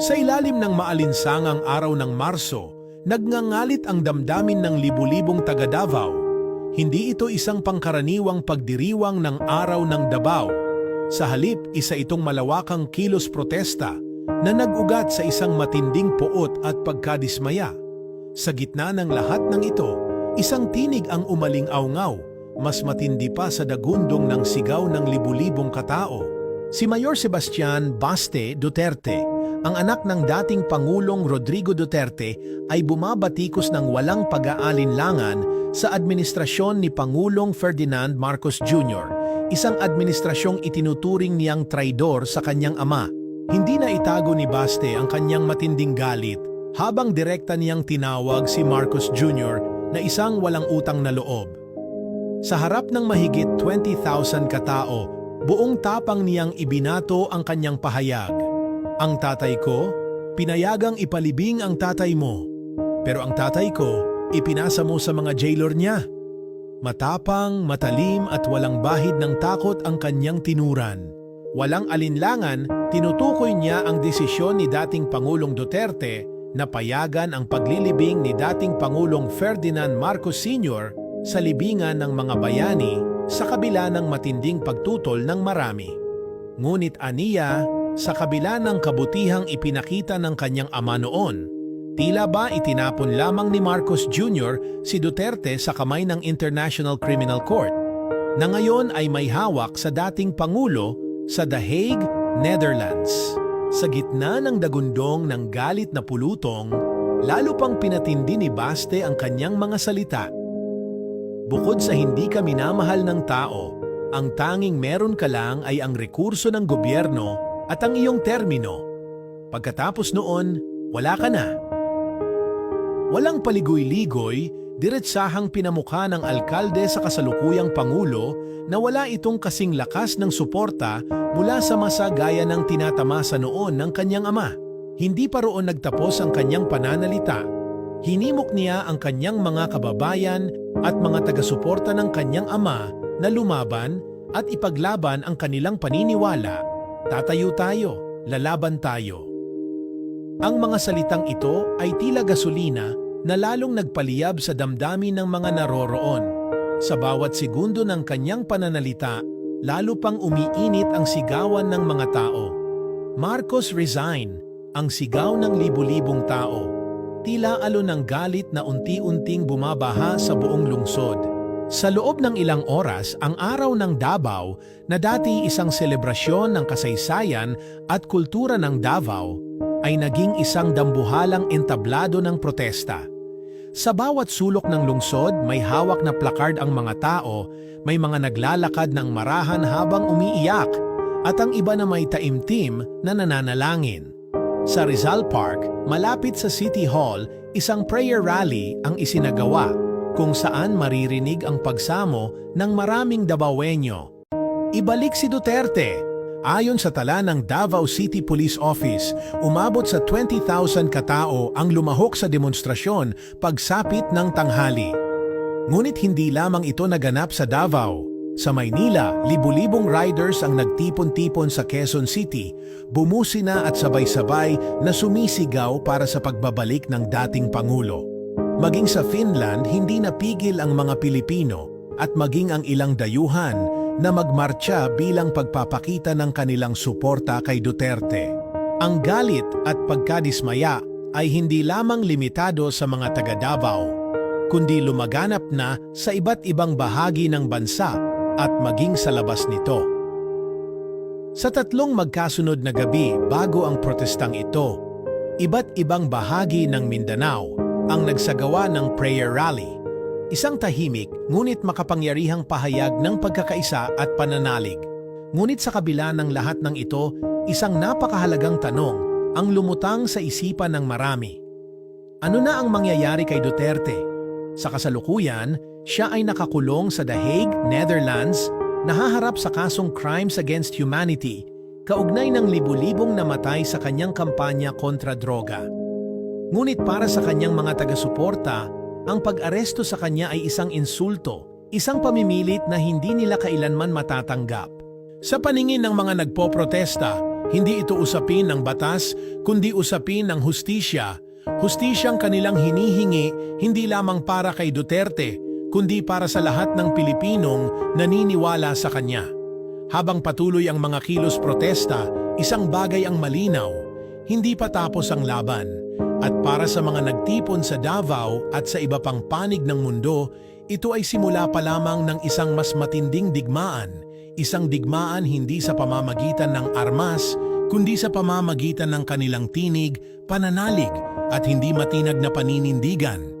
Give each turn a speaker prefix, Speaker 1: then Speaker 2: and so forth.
Speaker 1: Sa ilalim ng maalinsangang araw ng Marso, nagngangalit ang damdamin ng libu-libong taga Davao. Hindi ito isang pangkaraniwang pagdiriwang ng araw ng Davao. Sa halip, isa itong malawakang kilos protesta na nag-ugat sa isang matinding poot at pagkadismaya. Sa gitna ng lahat ng ito, isang tinig ang umaling awngaw, mas matindi pa sa dagundong ng sigaw ng libu-libong katao. Si Mayor Sebastian Baste Duterte, ang anak ng dating Pangulong Rodrigo Duterte ay bumabatikos ng walang pag-aalinlangan sa administrasyon ni Pangulong Ferdinand Marcos Jr., isang administrasyong itinuturing niyang traidor sa kanyang ama. Hindi na itago ni Baste ang kanyang matinding galit habang direkta niyang tinawag si Marcos Jr. na isang walang utang na loob. Sa harap ng mahigit 20,000 katao, buong tapang niyang ibinato ang kanyang pahayag. Ang tatay ko, pinayagang ipalibing ang tatay mo. Pero ang tatay ko, ipinasa mo sa mga jailor niya. Matapang, matalim at walang bahid ng takot ang kanyang tinuran. Walang alinlangan, tinutukoy niya ang desisyon ni dating Pangulong Duterte na payagan ang paglilibing ni dating Pangulong Ferdinand Marcos Sr. sa libingan ng mga bayani sa kabila ng matinding pagtutol ng marami. Ngunit aniya, sa kabila ng kabutihang ipinakita ng kanyang ama noon, tila ba itinapon lamang ni Marcos Jr. si Duterte sa kamay ng International Criminal Court, na ngayon ay may hawak sa dating Pangulo sa The Hague, Netherlands. Sa gitna ng dagundong ng galit na pulutong, lalo pang pinatindi ni Baste ang kanyang mga salita. Bukod sa hindi ka minamahal ng tao, ang tanging meron ka lang ay ang rekurso ng gobyerno at ang iyong termino. Pagkatapos noon, wala ka na. Walang paligoy-ligoy, diretsahang pinamukha ng alkalde sa kasalukuyang pangulo na wala itong kasing lakas ng suporta mula sa masa gaya ng tinatamasa noon ng kanyang ama. Hindi pa roon nagtapos ang kanyang pananalita. Hinimok niya ang kanyang mga kababayan at mga taga-suporta ng kanyang ama na lumaban at ipaglaban ang kanilang paniniwala. Tatayo tayo, lalaban tayo. Ang mga salitang ito ay tila gasolina na lalong nagpaliyab sa damdamin ng mga naroroon. Sa bawat segundo ng kanyang pananalita, lalo pang umiinit ang sigawan ng mga tao. Marcos resign, ang sigaw ng libu-libong tao. Tila alon ng galit na unti-unting bumabaha sa buong lungsod. Sa loob ng ilang oras, ang araw ng Davao na dati isang selebrasyon ng kasaysayan at kultura ng Davao ay naging isang dambuhalang entablado ng protesta. Sa bawat sulok ng lungsod, may hawak na plakard ang mga tao, may mga naglalakad ng marahan habang umiiyak, at ang iba na may taimtim na nananalangin. Sa Rizal Park, malapit sa City Hall, isang prayer rally ang isinagawa kung saan maririnig ang pagsamo ng maraming Davaoenyo. Ibalik si Duterte! Ayon sa tala ng Davao City Police Office, umabot sa 20,000 katao ang lumahok sa demonstrasyon pagsapit ng tanghali. Ngunit hindi lamang ito naganap sa Davao. Sa Maynila, libu-libong riders ang nagtipon-tipon sa Quezon City, bumusina at sabay-sabay na sumisigaw para sa pagbabalik ng dating Pangulo. Maging sa Finland, hindi napigil ang mga Pilipino at maging ang ilang dayuhan na magmarcha bilang pagpapakita ng kanilang suporta kay Duterte. Ang galit at pagkadismaya ay hindi lamang limitado sa mga taga Davao, kundi lumaganap na sa iba't ibang bahagi ng bansa at maging sa labas nito. Sa tatlong magkasunod na gabi bago ang protestang ito, iba't ibang bahagi ng Mindanao ang nagsagawa ng prayer rally Isang tahimik ngunit makapangyarihang pahayag ng pagkakaisa at pananalig. Ngunit sa kabila ng lahat ng ito, isang napakahalagang tanong ang lumutang sa isipan ng marami. Ano na ang mangyayari kay Duterte? Sa kasalukuyan, siya ay nakakulong sa The Hague, Netherlands, nahaharap sa kasong Crimes Against Humanity, kaugnay ng libu-libong namatay sa kanyang kampanya kontra droga. Ngunit para sa kanyang mga taga-suporta, ang pag-aresto sa kanya ay isang insulto, isang pamimilit na hindi nila kailanman matatanggap. Sa paningin ng mga nagpoprotesta, Hindi ito usapin ng batas, kundi usapin ng hustisya. Hustisyang kanilang hinihingi hindi lamang para kay Duterte, kundi para sa lahat ng Pilipinong naniniwala sa kanya. Habang patuloy ang mga kilos protesta, isang bagay ang malinaw, hindi pa tapos ang laban. At para sa mga nagtipon sa Davao at sa iba pang panig ng mundo, ito ay simula pa lamang ng isang mas matinding digmaan, isang digmaan hindi sa pamamagitan ng armas, kundi sa pamamagitan ng kanilang tinig, pananalig, at hindi matinag na paninindigan.